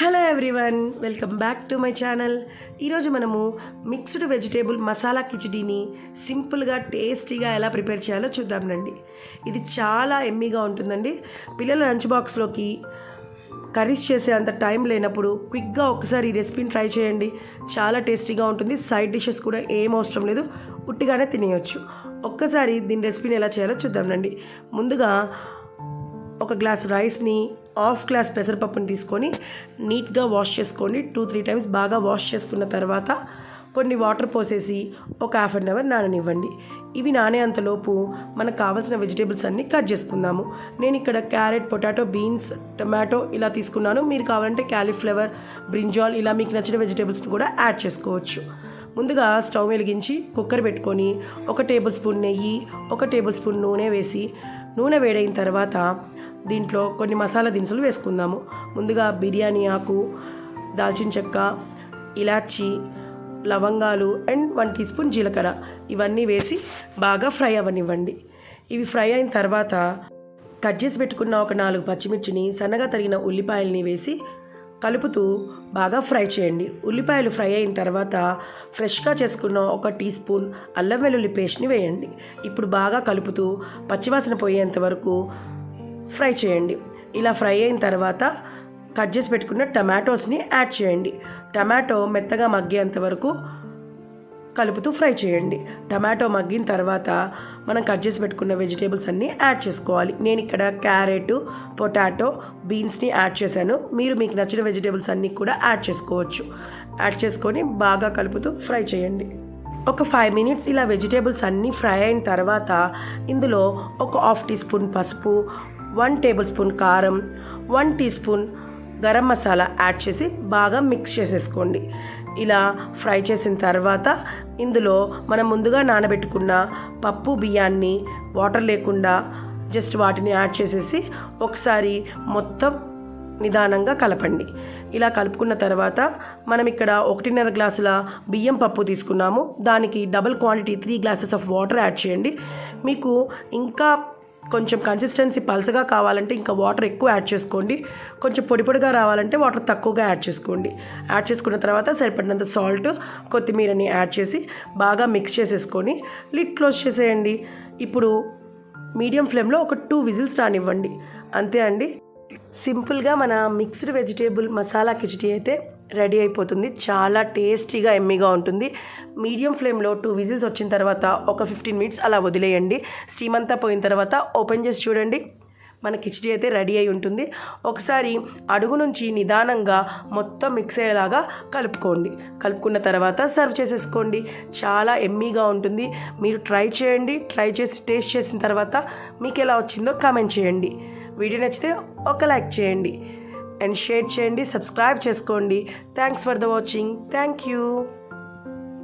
Hello everyone welcome back to my channel ఈరోజు మనము mixed vegetable masala కిచడీని సింపుల్గా టేస్టీగా ఎలా ప్రిపేర్ చేయాలో చూద్దాంనండి ఇది చాలా ఎమ్మీగా ఉంటుందండి. పిల్లల లంచ్ బాక్స్లోకి కర్రీస్ చేసే అంత టైం లేనప్పుడు క్విక్గా ఒకసారి ఈ రెసిపీని ట్రై చేయండి. చాలా టేస్టీగా ఉంటుంది. సైడ్ డిషెస్ కూడా ఏం అవసరం లేదు. ఉట్టిగానే తినేయచ్చు. ఒక్కసారి దీని రెసిపీని ఎలా చేయాలో చూద్దాంనండి ముందుగా ఒక గ్లాస్ రైస్ని హాఫ్ గ్లాస్ పెసరపప్పుని తీసుకొని నీట్గా వాష్ చేసుకోండి. టూ త్రీ టైమ్స్ బాగా వాష్ చేసుకున్న తర్వాత కొన్ని వాటర్ పోసేసి ఒక హాఫ్ అన్ అవర్ నాననివ్వండి. ఇవి నానేంతలోపు మనకు కావాల్సిన వెజిటేబుల్స్ అన్నీ కట్ చేసుకుందాము. నేను ఇక్కడ క్యారెట్ పొటాటో బీన్స్ టమాటో ఇలా తీసుకున్నాను. మీరు కావాలంటే క్యాలీఫ్లవర్ బ్రింజాల్ ఇలా మీకు నచ్చిన వెజిటేబుల్స్ని కూడా యాడ్ చేసుకోవచ్చు. ముందుగా స్టవ్ వెలిగించి కుక్కర్ పెట్టుకొని ఒక టేబుల్ స్పూన్ నెయ్యి ఒక టేబుల్ స్పూన్ నూనె వేసి నూనె వేడైన తర్వాత దీంట్లో కొన్ని మసాలా దినుసులు వేసుకుందాము. ముందుగా బిర్యానీ ఆకు దాల్చిన చెక్క ఇలాచి లవంగాలు అండ్ వన్ టీ స్పూన్ జీలకర్ర. ఇవన్నీ వేసి బాగా ఫ్రై అవ్వనివ్వండి ఇవి ఫ్రై అయిన తర్వాత కట్ చేసి పెట్టుకున్న ఒక నాలుగు పచ్చిమిర్చిని సన్నగా తరిగిన ఉల్లిపాయల్ని వేసి కలుపుతూ బాగా ఫ్రై చేయండి. ఉల్లిపాయలు ఫ్రై అయిన తర్వాత ఫ్రెష్గా చేసుకున్న ఒక టీ స్పూన్ అల్లం వెల్లుల్లి పేస్ట్ని వేయండి. ఇప్పుడు బాగా కలుపుతూ పచ్చివాసన పోయేంత వరకు ఫ్రై చేయండి. ఇలా ఫ్రై అయిన తర్వాత కట్ చేసి పెట్టుకున్న టమాటోస్ని యాడ్ చేయండి. టమాటో మెత్తగా మగ్గేంత వరకు కలుపుతూ ఫ్రై చేయండి. టమాటో మగ్గిన తర్వాత మనం కట్ చేసి పెట్టుకున్న వెజిటేబుల్స్ అన్నీ యాడ్ చేసుకోవాలి. నేను ఇక్కడ క్యారెట్ పొటాటో బీన్స్ని యాడ్ చేశాను. మీరు మీకు నచ్చిన వెజిటేబుల్స్ అన్నీ కూడా యాడ్ చేసుకోవచ్చు. యాడ్ చేసుకొని బాగా కలుపుతూ ఫ్రై చేయండి. ఒక ఫైవ్ మినిట్స్ ఇలా వెజిటేబుల్స్ అన్నీ ఫ్రై అయిన తర్వాత ఇందులో ఒక హాఫ్ టీ స్పూన్ పసుపు వన్ టేబుల్ స్పూన్ కారం one teaspoon garam masala add చేసి బాగా మిక్స్ చేసేసుకోండి. ఇలా ఫ్రై చేసిన తర్వాత ఇందులో మనం ముందుగా నానబెట్టుకున్న పప్పు బియ్యాన్ని వాటర్ లేకుండా జస్ట్ వాటిని యాడ్ చేసేసి ఒకసారి మొత్తం నిదానంగా కలపండి. ఇలా కలుపుకున్న తర్వాత మనం ఇక్కడ ఒకటిన్నర గ్లాసుల బియ్యం పప్పు తీసుకున్నాము. దానికి double quantity three glasses of water add చేయండి. మీకు ఇంకా కొంచెం కన్సిస్టెన్సీ పలసగా కావాలంటే ఇంకా వాటర్ ఎక్కువ యాడ్ చేసుకోండి. కొంచెం పొడి పొడిగా రావాలంటే వాటర్ తక్కువగా యాడ్ చేసుకోండి. యాడ్ చేసుకున్న తర్వాత సరిపడినంత సాల్ట్ కొత్తిమీరని యాడ్ చేసి బాగా మిక్స్ చేసేసుకొని లిడ్ క్లోజ్ చేసేయండి. ఇప్పుడు మీడియం ఫ్లేమ్లో ఒక టూ విజిల్స్ రానివ్వండి. అంతే అండి. సింపుల్గా మన మిక్స్డ్ వెజిటేబుల్ మసాలా కిచడీ అయితే రెడీ అయిపోతుంది. చాలా టేస్టీగా ఎమ్మీగా ఉంటుంది. మీడియం ఫ్లేమ్లో టూ విజిల్స్ వచ్చిన తర్వాత ఒక ఫిఫ్టీన్ మినిట్స్ అలా వదిలేయండి. స్టీమ్ అంతా పోయిన తర్వాత ఓపెన్ చేసి చూడండి. మన కిచడీ అయితే రెడీ అయి ఉంటుంది. ఒకసారి అడుగు నుంచి నిదానంగా మొత్తం మిక్స్ అయ్యేలాగా కలుపుకోండి. కలుపుకున్న తర్వాత సర్వ్ చేసేసుకోండి. చాలా ఎమ్మీగా ఉంటుంది. మీరు ట్రై చేయండి. ట్రై చేసి టేస్ట్ చేసిన తర్వాత మీకు ఎలా వచ్చిందో కామెంట్ చేయండి. వీడియో నచ్చితే ఒక లైక్ చేయండి. అండ్ షేర్ చేయండి సబ్స్క్రైబ్ చేసుకోండి. Thanks for the watching thank you